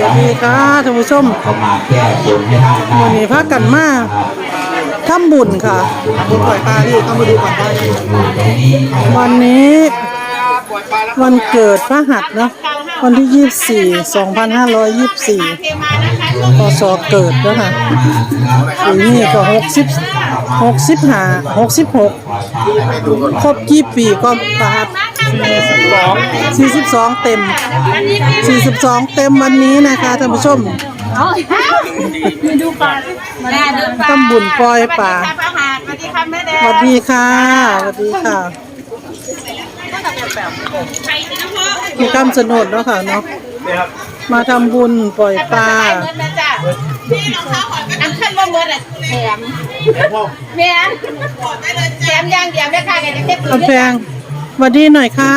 สวัสดีค่ะท่านผู้ชมเขามาแก้บนให้ท่านได้วันนี้พากันมาทำบุญค่ะบุญปล่อยปลาที่เข้ามาดูก่อนได้อยู่ตรงนี้วันนี้ วันเกิดพระหัตถ์เนอะวันที่24 2524พศเกิดแล้วค่ะปีนี้ก็60 65 66ครบกี่ปีก็พระหัตถ์42เต็ม42เต็มวันนี้นะคะท่านผู้ชมแม่ดูปลาทำบุญปล่อยป่าสวัสดีค่ะแม่แดสวัสดีค่ะสวัสดีค่ะ มีกำสนุดเนาะค่ะเนาะมาทำบุญปล่อยปลาเงินนะจ๊ะพี่รองเท้าขอนอันขึ้นว่าเงินอะแถมแม่แถมย่างเดียวแม่ค่ะแกจะเก็บกาแฟง สวัสดีหน่อยค่ะ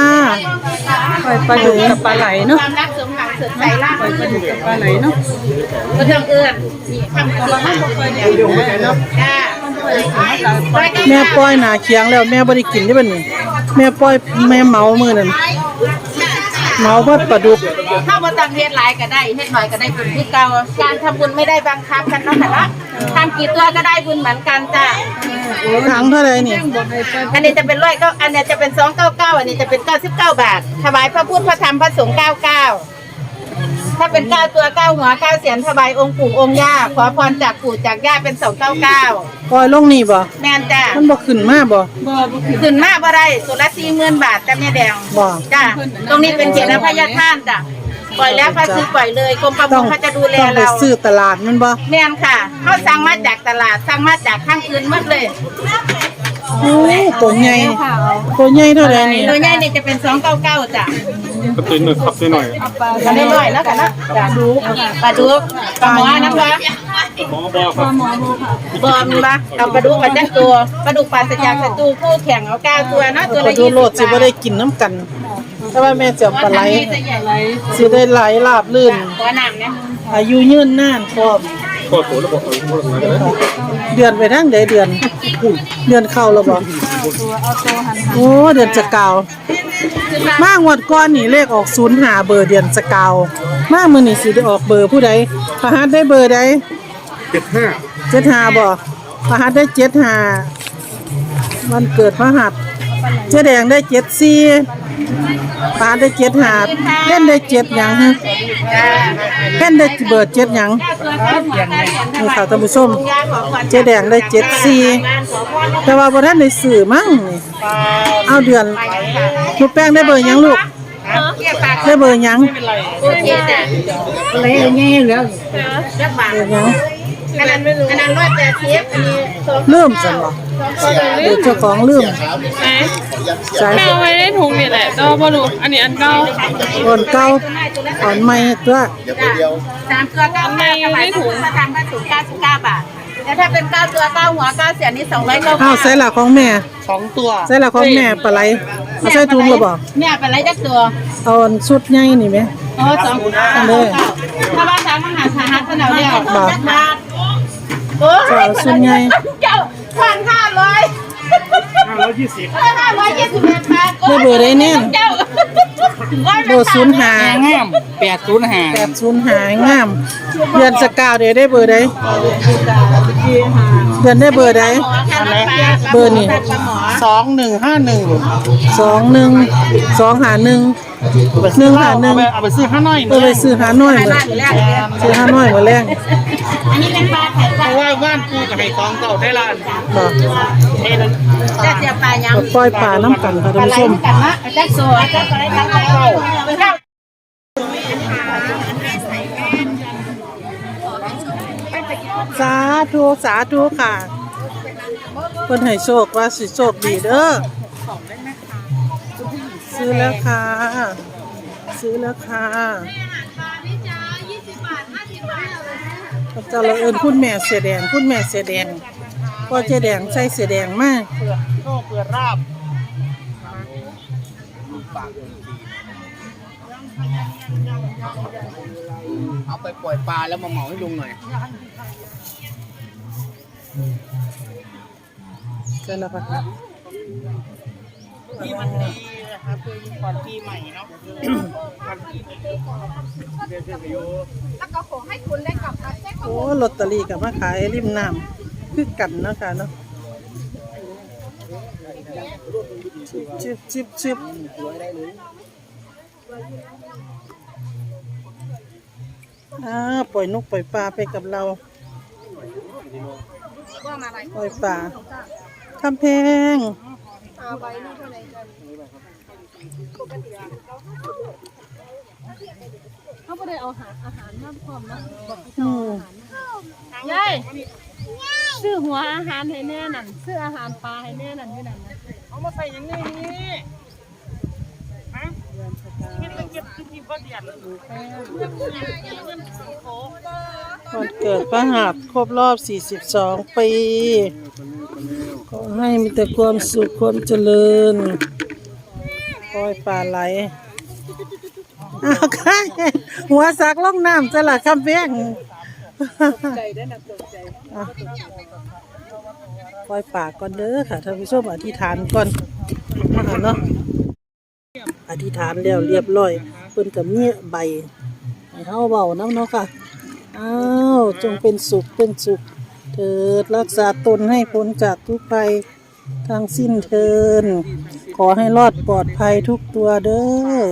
ปล่อยปลาดุกกับปลาไหลเนาะความรักสมหวังสดใสล่าปล่อยปลาดุกกับปลาไหลเนาะก็ต้องเอื้อนนี่ทำตัวให้บ่เคยได้เนาะจ้าแม่ปล่อยหนาเคียงแล้วแม่บ่ได้กินได้บ่นี่แม่ปล่อยแม่เมามือนั่น เมาว่าปลาดุกถ้ามาตังเฮ็ดหลายก็ได้เฮ็ดหน่อยก็ได้บุญที่เก่าการทำบุญไม่ได้บังคับกันเนาะค่ะละทำกี่ตัวก็ได้บุญเหมือนกันจ้าถังเท่าไหร่นี่อันนี้จะเป็นร้อยเก้าอันนี้จะเป็นสองเก้าเก้าอันนี้จะเป็นเก้าสิบเก้าบาทถวายพระพุทธพระธรรมพระสงฆ์เก้าเก้า ถ้าเป็นเก้าตัวเก้าหัวเก้าเสียนถวายองค์ปู่องค์ย่าขอพรจากปู่จากย่าเป็นสองเก้าเก้าปล่อยลงนี่บ่แม่นจ้ามันบ่ขึ้นมาบ่ขึ้นมาบ่ได้ตัวละสี่หมื่นบาทแต่แม่แดงบ่จ้าตรงนี้เป็นเขตอภัยทานจ้ะปล่อยแล้วพระซื้อปล่อยเลยกรมประมต้องงเขาจะดูแลต้องไปเราซื้อตลาดมันบ่แม่นค่ะเขาสั่งมาจากตลาดสั่งมาจากข้างอื่นหมดเลย โอ้ตัวใหญ่ตัวใหญ่เท่าไหร่นี่ตัวใหญ่นี่จะเป็นสองเก้าเก้าจ้ะกระตุ้นหน่อยครับหน่อยกันได้ร้อยแล้วกันนะปลาดุกปลาดุกปลาหมอนะคะหมอบอครับบอมปะเอาปลาดุกมาจักตัวปลาดุกปลาสจากศัตรูคู่แข่งเอาเก้าตัวเนาะตัวปละลาดุยี่กสิบโลดสิบ่ได้กินน้ำกันแต่ว่าแม่จะเอาปลาไหลสิได้ไหลลาบลื่นหัวหนังเนี่ยอายุยืนนานพร้อม ก็โถแล้วบอกเอาหมดเลยเดือนไปทางใดเดือน เดือนเข้าแล้วบ่โอ้เดือนจะกาว มางวดก่อนนี่เลขออก0หาเบอร์เดือนจะกาวมามื้อนี้สิได้ออกเบอร์ผู้ใดพระหัสได้เบอร์ใดเจ็ดห้าเจ็ดหาบ่พระหัสได้เจ็ดหาวันเกิดพระหัส เจ๊แดงได้เจ็ดสี่พระหัสได้เจ็ดหาเล่นได้เจ็ดหยังฮะเล่นได้เบอร์เจ็ดหยังนี่ค่ะท่านผู้ชม เจ๊แดงได้เจ็ดสี่แต่ว่าบ่ทันได้ซื้อมั้งนี่เอาเดือนลูกแป้งได้เบอร์หยังลูกได้เบอร์หยังอเคจ้ะอะไรอย่างเงี้ยแล้วรับบาทเบอร์หยังอันนั้นไม่รู้อันนั้นร้อยแปดสิบอันนี้สองลืมซั่นบ่ เดี๋ยวเจ้าของลืมสายแมวไว้ในถุงนี่แหละแต่ว่าบ่รู้อันนี้อันเก่าอ่อนเก่าอ่อนใหม่ตัวสามตัวเก้าเก้าถวายพระพุทธพระธรรมพระสงฆ์เก้าสิบเก้าบาทแต่ถ้าเป็นเก้าตัวเก้าหัวเก้าเสียนนี่สองร้อยเก้าข้าวใส่ละของแม่สองตัวใส่ละของแม่ปลาไหลเอาใส่ถุงแล้วบ่แม่เป็นไรจักตัวเอาอันชุดใหญ่นี่แหมโอ้สองอันเด้อถ้าว่าสามมหาสาหัสเนาเดียวบ่โอ้จะเอาส่วนใหญ่เจ้าพันห้า ร้อยห้าร้อยยี่สิบห้าร้อยยี่สิบเอ็ดบาทได้เบอร์ได้แน่นเจ้าเบอร์ศูนย์หางามแปดศูนย์ห้าแปดศูนย์หางามเดือนสกาวเดี๋ยวได้เบอร์ใดเดือน ได้เบอร์ใดเบอร์นี่สองหนึ่งห้าหนึ่งสองหนึ่งสองหาหนึ่งหนึ่งหาหนึ่งเอาไปซื้อข้าน้อยเออไปซื้อหาน้อยมาซื้อหาน้อยมาแรงอันนี้เป็นปลาไข่เพปลาราะว่าบ้านกูกับไห้ตองเก่าได้ละบ่จะเจียปลายังปล่อยปลาน้ำกันค่ะปท่าลานไหลผู้ชมกันนะแจ็คโซ่แจ็คอะไรตั้งเก้าเก้า สาธุสาธุค่ะเพิ่นให้โชคว่าสิโชคดีเด้อซื้อแล้วค่ะ ซื้อแล้วค่ะพระเจ้าเราเอิญคุณแม่เสียแดงคุณแม่เสียแดงพ่อเจแดงใส่เสียแดงมากโชคเปิดราบ เอาไปปล่อยปลาแล้วมาเหมาให้ลุงหน่อยใช่แล้วค่ะที่มันดีนะครับคือก่อนปีใหม่เนาะก่อนปีใหม่เดี๋ยวจะไปอยู่แล้วก็ขอให้คุณได้กลับมาแจ้งโอ้ลอตเตอรี่กับมาขายริมน้ำคือกันเนาะค่ะเนาะชิบชิบชิบ อ่าปล่อยนกปล่อยปลาไปกับเรา ว่ามาอะไรปล่อยปลาคำแพงเอาใบนี่เท่าไหร่กันเขาไม่ได้เอาอาหารอาหารมาพร้อมนะอืมยายซื้อหัวอาหารให้แน่นั่นซื้ออาหารปลาให้แน่นั่นอยู่นั่นนะเอามาใส่อย่างนี้ วันเกิดพระหัตครบรอบ 42 ปีขอให้มีแต่ความสุขความเจริญปล่อยปลาไหลอ้าวใคหัวสักล่องน้ำจะละคำแพงใจได้นะตกใจปล่อยปลาก่อนเด้อค่ะท่านผู้ชมอธิษฐานก่อนเนาะ อธิษฐานแล้วเรียบร้อยเพิ่นกับมีใบให้เฮาเบาน้ำเนาะค่ะอ้าวจงเป็นสุขเป็นสุข เถิดรักษาตนให้พ้นจากทุกภัยทางสิ้นเทิน ขอให้รอดปลอดภัยทุกตัวเด้อ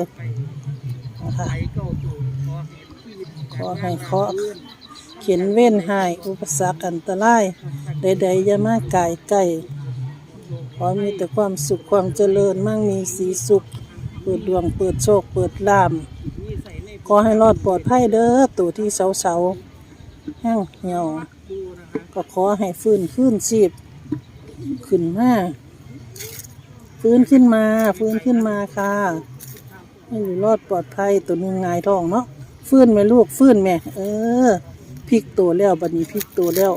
นะคะขอให้เคาะเขียนเว้นหายอุปสรรคอันตรายใดๆอย่ามาไก่ใกล้ขอมีแต่ความสุขความเจริญมั่งมีสีสุข ปิดดวง เปิดโชค เปิดลาม ขอให้รอดปลอดภัยเด้อตัวที่เสาเสาๆแห้งเหี่ยว ก็ขอให้ฟื้นขึ้นชีพขึ้นมาฟื้นขึ้นมาฟื้นขึ้นมาค่ะให้อยู่รอดปลอดภัยตัวนึงงายท้องเนาะฟื้นไหมลูกฟื้นแม่เออพลิกตัวแล้วบัดนี้พลิกตัวแล้ว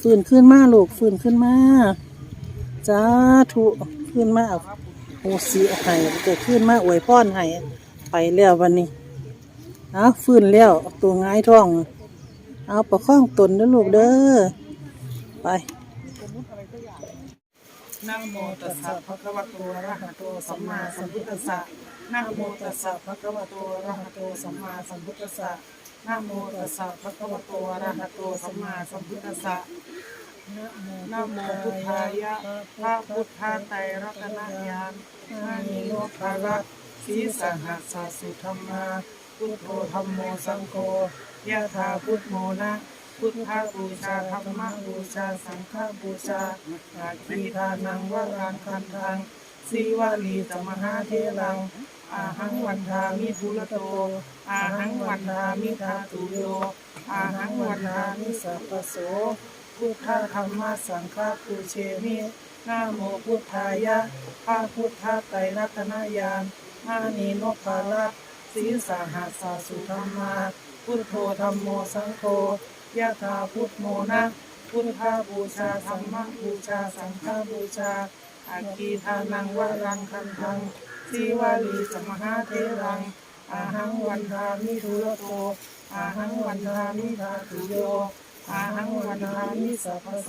ฟื้นขึ้นมาลูกฟื้นขึ้นมาจ้าทุขึ้นมา โอ้สีให้เกิดขึ้นมาอวยพรให้ไปแล้ววันนี้เอาฟื้นแล้วตัวง่ายท้อง เอาประคองตนเด้อลูกเด้อไปนะโมตัสสะภะคะวะโตอะระหะโตสัมมาสัมพุทธัสสะนะโมตัสสะภะคะวะโตอะระหะโตสัมมาสัมพุทธัสสะนะโมตัสสะภะคะวะโตอะระหะโตสัมมาสัมพุทธัสสะ นะโมพุทธายะพระพุทธาไตรรัตนญาณอานิโนภาระสีสหัสสสุธรรมาพุทโธธรรมโมสังโฆยะถาพุทโมนะพุทธบูชาธรรมบูชาสังฆบูชาอาคีทานังวรังคันทังสีวาลีสมหาเทลัง อาหังวันทามิภูรโต อาหังวันทามิทาตุโยอาหังวันทามิสัพพโส พุทธธรรมสังฆปูเชมินาโมพุทธายะพระพุทธไตรรัตนญาณมานีนพารัตสีสาหัสสสุธรรมา พุทโธธรรมโมสังโฆยะถาพุทโมนะพุทธบูชาธรรมบูชาสังฆบูชาอาคีทานังวรังคันทังสีวาลีสมหาเทรัง อาหังวันทามิทุระโตอาหังวันทามิทาตุโย อาหังวันทามิสัพโส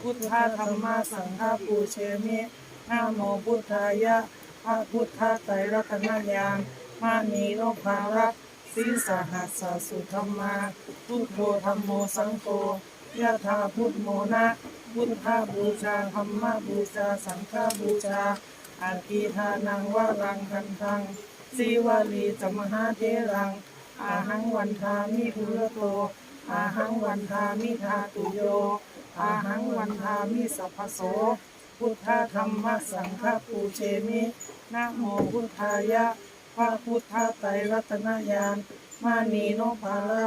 พุทธธรรมสังฆปูเชมินาโมพุทธายะพระพุทธไตรรัตนญาณมานีโนภารัตสีสหัสสสุธรรมาพุทโธธรรมโมสังโฆยะถาพุทโมนะพุทธบูชาธรรมบูชาสังฆบูชาอาคีทานังวรังคันทังสีวาลีสมหาเทรังอาหังวันทามิทุรโต อาหังวันทามิทาตุโย อาหังวันทามิสัพพโส พุทธธรรมสังฆปูเชมินะโมพุทธายะ พระพุทธไตรรัตนญาณมานีโนภาระ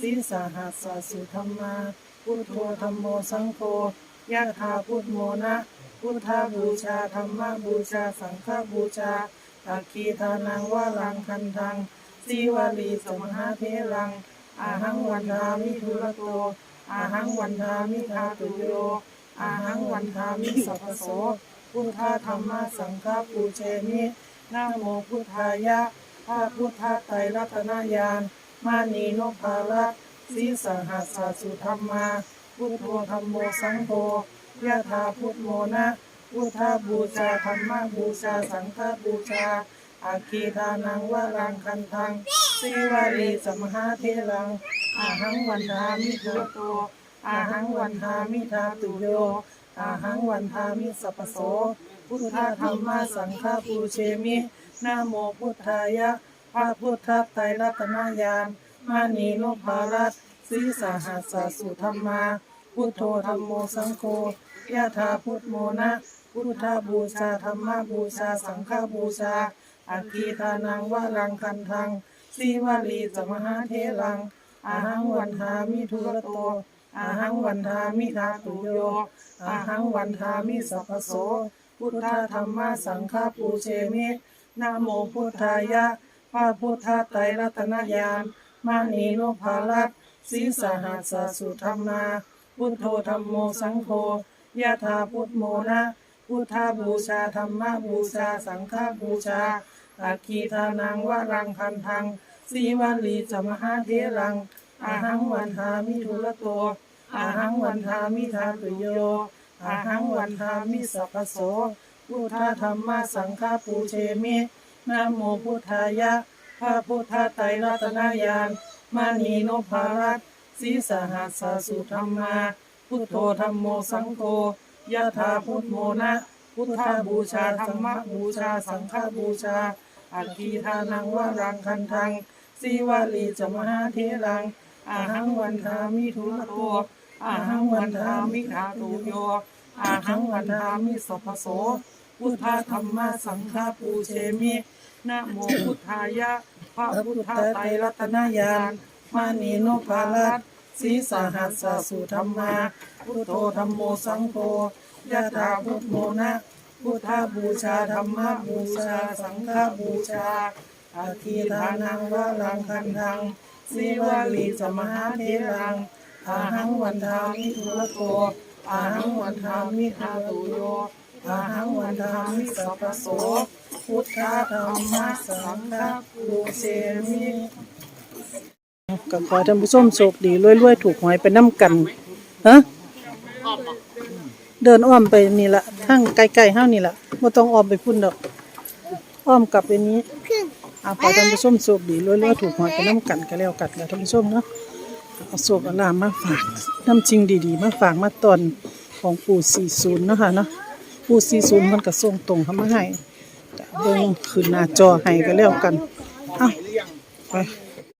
สิสาหัสสสุธรรมา พุทโธธรรมโมสังโฆยะถาพุทโมนะ พุทธบูชาธรรมบูชาสังฆบูชาอาคีทานังวารังคันทังสีวาลีสมหาเทรัง อาหังวันทามิทุระโตอาหังวันทามิทาตุโยอาหังวันทามิสัพโสพุทธธรรมสังฆปูเชมินะโมพุทธายะพระพุทธไตรรัตนญาณมานีนภาระสีสหัสสสุธรรมา พุทโธธรรมโมสังโฆยะถาพุทโมนะพุทธบูชาธรรมบูชาสังฆบูชาอาคีทานังวรังคันทัง สีวารีสมหาเทลังอาหังวันทามิโตโตอาหังวันทามิทาตุโยอาหังวันทามิสัพโส พุทธธรรมสังฆปูเชมินะโมพุทธายะพระพุทธไตรรัตนญาณมานีโนภารัตสีสาหัสสสุธรรมา พุทโธธรรมโมสังโฆยะถาพุทโมนะพุทธบูชาธรรมบูชาสังฆบูชาอาคีทานังวารังคันทัง สีวาลีสมหาเทลัง อาหังวันทามิทุระโต อาหังวันทามิทาตุโย อาหังวันทามิสัพโส พุทธธรรมสังฆปูเชมินะโมพุทธายะพระพุทธไตรรัตนญาณมานีโนภาลัตสีสหัสสุธรรมา พุทโธธรรมโมสังโฆยะถาพุทโมนะพุทธบูชาธรรมบูชาสังฆบูชาอาคีทานังวรังคันทัง สีวันลีจมหาเทรัง อาหังวันทามิทุระโต อาหังวันทามิทาตุโย อาหังวันทามิสัพพโสพุทธธรรมสังฆปูเชมินะโมพุทธายะ พระพุทธไตรรัตนญาณมานีโนภารัตสีสหัสสุธรรมา พุทโธธรรมโมสังโฆยะถาพุทโมนะ พุทธบูชาธรรมบูชาสังฆบูชาอาคีทานังวรังคันทัง สีวาลีจมหาเทรังอาหังวันทามิทุระโตอาหังวันทามิทาตุโยอาหังวันทามิสัพโสพุทธธรรมสังฆปูเชมินะโมพุทธายะพระพุทธไตรรัตนญาณมานีโนภาลัตสีสหัสสสุธรรมาพุทโธธรรมโมสังโฆยะถาพุทโมนะพุทธบูชาธรรมบูชาสังฆบูชา อาทีทานังวะรังคันทังสีวาลีสมหาเทรังอาหังวันทามิทุระโตอาหังวันทามิทาตุโยอาหังวันทามิสัพพโสพุทธธรรมะสังฆปูเชมิก็ขอท่านผู้ชมโชคดีรวยๆถูกหวยไปน้ำกันฮะเดินอ้อมไปนี่ละทางไกลๆเฮานี่ละบ่ต้องอ้อมไปพุ่นดอก อ้อมกลับไปนี้ เอาขอให้ท่านผู้ชมโชคดีรวยๆถูกหวยไปน้ำกันก็แล้วกันแล้วท่านผู้ชมเนาะเอาโชคเอาลามมาฝากน้ำจริงดีๆ มาฝากมาตอนของปู่40เนาะค่ะเนาะปู่40มันก็ส่งตรงเข้ามาให้ก็เบิ่งขึ้นหน้าจอให้ก็แล้วกันเอ้าไป